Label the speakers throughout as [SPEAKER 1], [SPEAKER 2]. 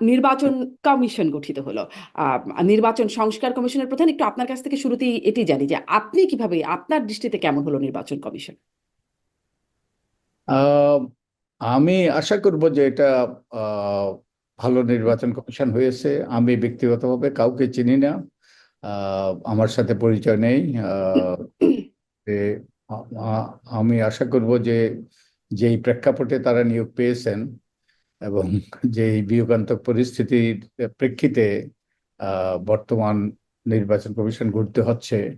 [SPEAKER 1] নির্বাচন কমিশন গঠিত হলো। নির্বাচন সংস্কার কমিশনের প্রধান একটু আপনার কাছ থেকে শুরুতেই এটি জানি যে আপনি কীভাবে, আপনার দৃষ্টিতে কেমন হলো নির্বাচন কমিশন?
[SPEAKER 2] আমি আশা করব যে এটা ভালো নির্বাচন কমিশন হয়েছে। আমি ব্যক্তিগতভাবে কাউকে চিনি না। আমার সাথে পরিচয় নেই। আমি আশা করব যে, যেই প্রেক্ষাপটে তারা নিয়োগ পেয়েছেন এবং যেই বিয়োগান্তক পরিস্থিতির প্রেক্ষিতে বর্তমান নির্বাচন কমিশন গড়তে হচ্ছে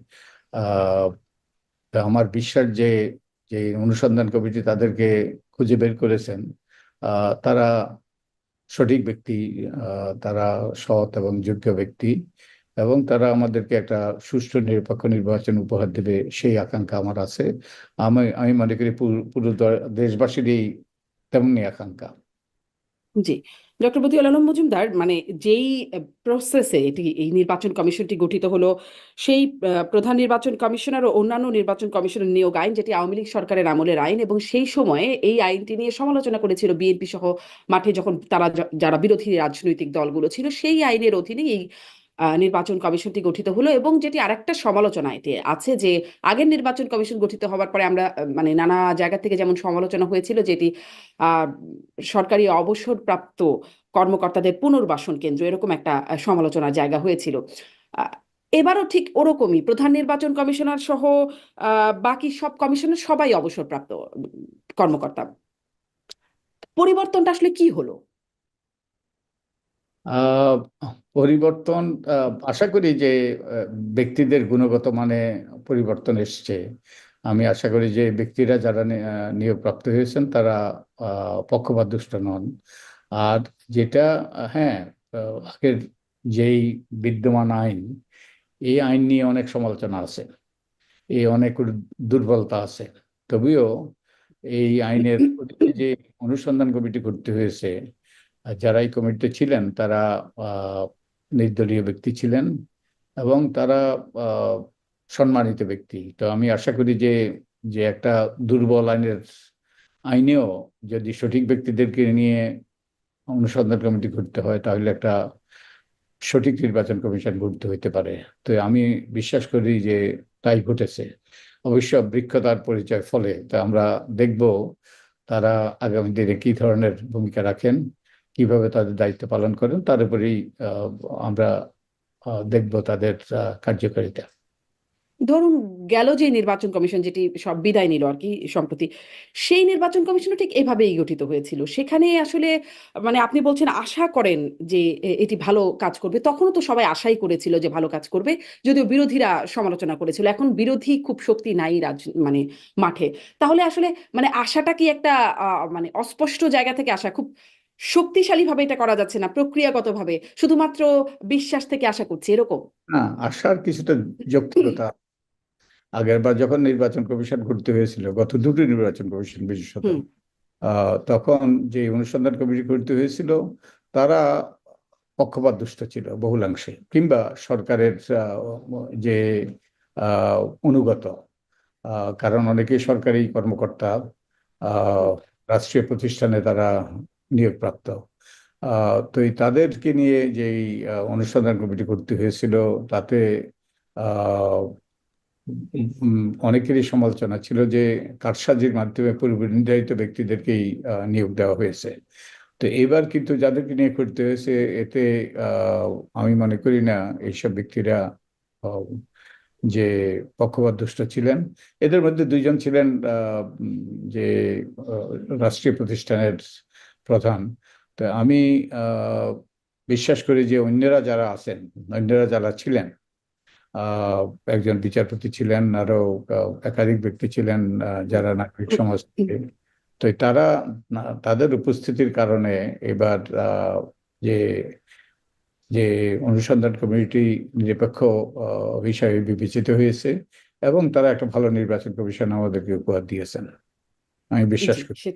[SPEAKER 2] আমার বিশ্বাস যে যে অনুসন্ধান কমিটি তাদেরকে খুঁজে বের করেছেন তারা সঠিক ব্যক্তি তারা সৎ এবং যোগ্য ব্যক্তি এবং তারা আমাদেরকে একটা সুষ্ঠু নিরপেক্ষ নির্বাচন উপহার দেবে সেই আকাঙ্ক্ষা আমার আছে। আমি আমি মনে করি পুরো পুরো দ- দেশবাসীরই তেমনি আকাঙ্ক্ষা।
[SPEAKER 1] জি। ডক্টর বদিউল আলম মজুমদার মানে যেই প্রসেসে এটি, এই নির্বাচন কমিশনটি গঠিত হলো, সেই প্রধান নির্বাচন কমিশনার ও অন্যান্য নির্বাচন কমিশনের নিয়োগ আইন, যেটি আওয়ামী লীগ সরকারের আমলের আইন এবং সেই সময়ে এই আইনটি নিয়ে সমালোচনা করেছিল বিএনপি সহ মাঠে যখন তারা যারা বিরোধী রাজনৈতিক দলগুলো ছিল, সেই আইনের অধীনে এই নির্বাচন কমিশনটি গঠিত হলো এবং যেটি আরেকটা সমালোচনা এতে আছে যে, আগের নির্বাচন কমিশন গঠিত হওয়ার পরে আমরা মানে নানা জায়গা থেকে যেমন সমালোচনা হয়েছিল যেটি সরকারি অবসরপ্রাপ্ত কর্মকর্তাদের পুনর্বাসন কেন্দ্র এরকম একটা সমালোচনার জায়গা হয়েছিল। এবারও ঠিক ওরকমই প্রধান নির্বাচন কমিশনার সহ বাকি সব কমিশনার সবাই অবসরপ্রাপ্ত কর্মকর্তা। পরিবর্তনটা আসলে কি হলো?
[SPEAKER 2] পরিবর্তন আশা করি যে ব্যক্তিদের গুণগত মানে পরিবর্তন এসছে। আমি আশা করি যে ব্যক্তিরা যারা নিয়োগপ্রাপ্ত হয়েছেন তারা আহ, পক্ষপাতদুষ্ট নন। আর যেটা হ্যাঁ আগের যেই বিদ্যমান আইন এই আইন নিয়ে অনেক সমালোচনা আছে। এই অনেক দুর্বলতা আছে। তবুও এই আইনের যে অনুসন্ধান কমিটি করতে হয়েছে যারা এই কমিটিতে ছিলেন তারা নির্দলীয় ব্যক্তি ছিলেন এবং তারা সম্মানিত ব্যক্তি। তো আমি আশা করি যে যে একটা দুর্বল আইনের আইনেও যদি সঠিক ব্যক্তিদেরকে নিয়ে অনুসন্ধান কমিটি করতে হয়, তাহলে একটা সঠিক নির্বাচন কমিশন গড়তে হইতে পারে। তো আমি বিশ্বাস করি যে তাই ঘটেছে। অবশ্য বৃক্ষতার পরিচয় ফলে, তা আমরা দেখব তারা আগামী দিনে কি ধরনের ভূমিকা রাখেন। কীভাবে তাদের দায়িত্ব পালন করেন, তার উপরেই আমরা দেখব তাদের কার্যকারিতা।
[SPEAKER 1] ধরুন, গেল যে নির্বাচন কমিশন, যেটি সব বিদায় নিল আর কি, সম্প্রতি, সেই নির্বাচন কমিশনও ঠিক এভাবেই গঠিত হয়েছিল। সেখানে আসলে মানে আপনি বলছেন আশা করেন যে এটি ভালো কাজ করবে। তখনও তো সবাই আশাই করেছিল যে ভালো কাজ করবে, যদিও বিরোধীরা সমালোচনা করেছিল। এখন বিরোধী খুব শক্তি নাই রাজ মানে মাঠে। তাহলে আসলে মানে আশাটা কি একটা মানে অস্পষ্ট জায়গা থেকে আসা খুব শক্তিশালী ভাবে এটা করা যাচ্ছে না প্রক্রিয়াগতভাবে। শুধুমাত্র বিশ্বাস থেকে আশা করছি এরকম?
[SPEAKER 2] না আশার কিছুটা যৌক্তিকতা আগের বার যখন নির্বাচন কমিশন করতে হয়েছিল গত দুটি নির্বাচন কমিশন বিশেষত তখন যে অনুসন্ধান কমিটি করতে হয়েছিল তারা পক্ষপাত দুষ্ট ছিল বহুলাংশে কিংবা সরকারের যে আহ, অনুগত। কারণ অনেকেই সরকারি কর্মকর্তা আহ, রাষ্ট্রীয় প্রতিষ্ঠানে তারা নিয়োগপ্রাপ্ত। তো এই তাদেরকে নিয়ে যেই অনুসন্ধান কমিটি করতে হয়েছিল, তাতে অনেকেরই সমালোচনা ছিল যে কারসাজির মাধ্যমে পূর্ব নির্ধারিত ব্যক্তিদেরকেই নিয়োগ দেওয়া হয়েছে। তো এবার কিন্তু যাদেরকে নিয়ে করতে হয়েছে, এতে আমি মনে করি না এইসব ব্যক্তিরা যে পক্ষপাতদুষ্ট ছিলেন। এদের মধ্যে দুইজন ছিলেন যে রাষ্ট্রীয় প্রতিষ্ঠানের প্রধান। তো আমি বিশ্বাস করি যে অন্যরা যারা আছেন অন্যরা যারা ছিলেন একজন বিচারপতি ছিলেন আরও একাধিক ব্যক্তি ছিলেন যারা নাগরিক সমাজ তো তারা তাদের উপস্থিতির কারণে এবার আহ, যে যে অনুসন্ধান কমিটি নিরপেক্ষ হিসাবে বিবেচিত হয়েছে এবং তারা একটা ভালো নির্বাচন কমিশন আমাদেরকে উপহার দিয়েছেন। আমি বিশ্বাস করি।